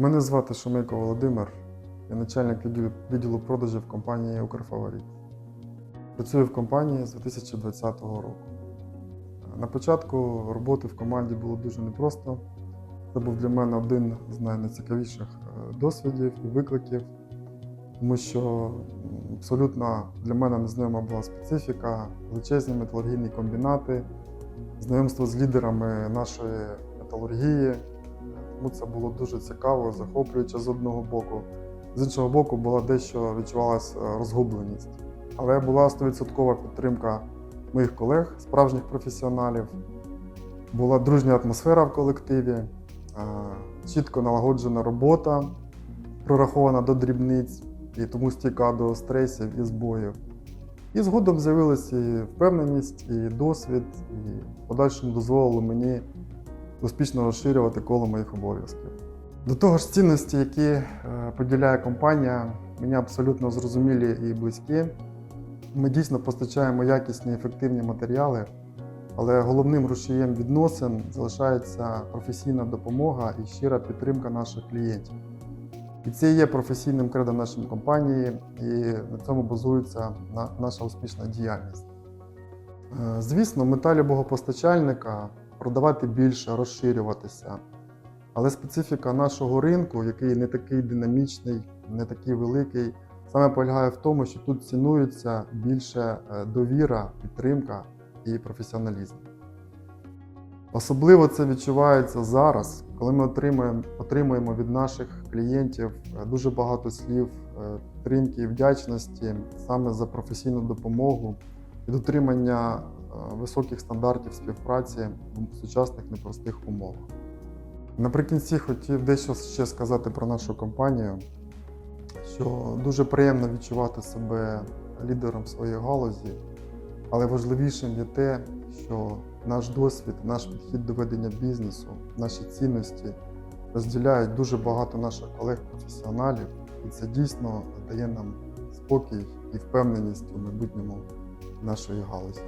Мене звати Шумейко Володимир, я начальник відділу, продажів компанії Укрфаворит. Працюю в компанії з 2020 року. На початку роботи в команді було дуже непросто. Це був для мене один з найцікавіших е, досвідів і викликів, тому що абсолютно для мене незнайома була специфіка, величезні металургійні комбінати, знайомство з лідерами нашої металургії. Тому це було дуже цікаво, захоплююче з одного боку. З іншого боку, була дещо відчувалася е, розгубленість. Але була 100% підтримка моїх колег, справжніх професіоналів. Була дружня атмосфера в колективі, е, чітко налагоджена робота, прорахована до дрібниць і тому стійка до стресів і збоїв. І згодом з'явилася і впевненість, і досвід, і подальшому дозволило мені успішно розширювати коло моїх обов'язків. До того ж, цінності, які е, поділяє компанія, мені абсолютно зрозумілі і близькі. Ми дійсно постачаємо якісні ефективні матеріали, але головним рушієм відносин залишається професійна допомога і щира підтримка наших клієнтів. І це є професійним кредом нашої компанії, і на цьому базується наша успішна діяльність. Е, Звісно, мета любого постачальника продавати більше, розширюватися. Але специфіка нашого ринку, який не такий динамічний, не такий великий, саме полягає в тому, що тут цінується більше е, довіра, підтримка і професіоналізм. Особливо це відчувається зараз, коли ми отримуємо, отримуємо від наших клієнтів е, дуже багато слів е, підтримки і вдячності саме за професійну допомогу і дотримання високих стандартів співпраці в сучасних непростих умовах. Наприкінці хотів дещо ще сказати про нашу компанію, що дуже приємно відчувати себе лідером своєї галузі, але важливішим є те, що наш досвід, наш підхід до ведення бізнесу, наші цінності розділяють дуже багато наших колег-професіоналів, і це дійсно дає нам спокій і впевненість у майбутньому нашої галузі.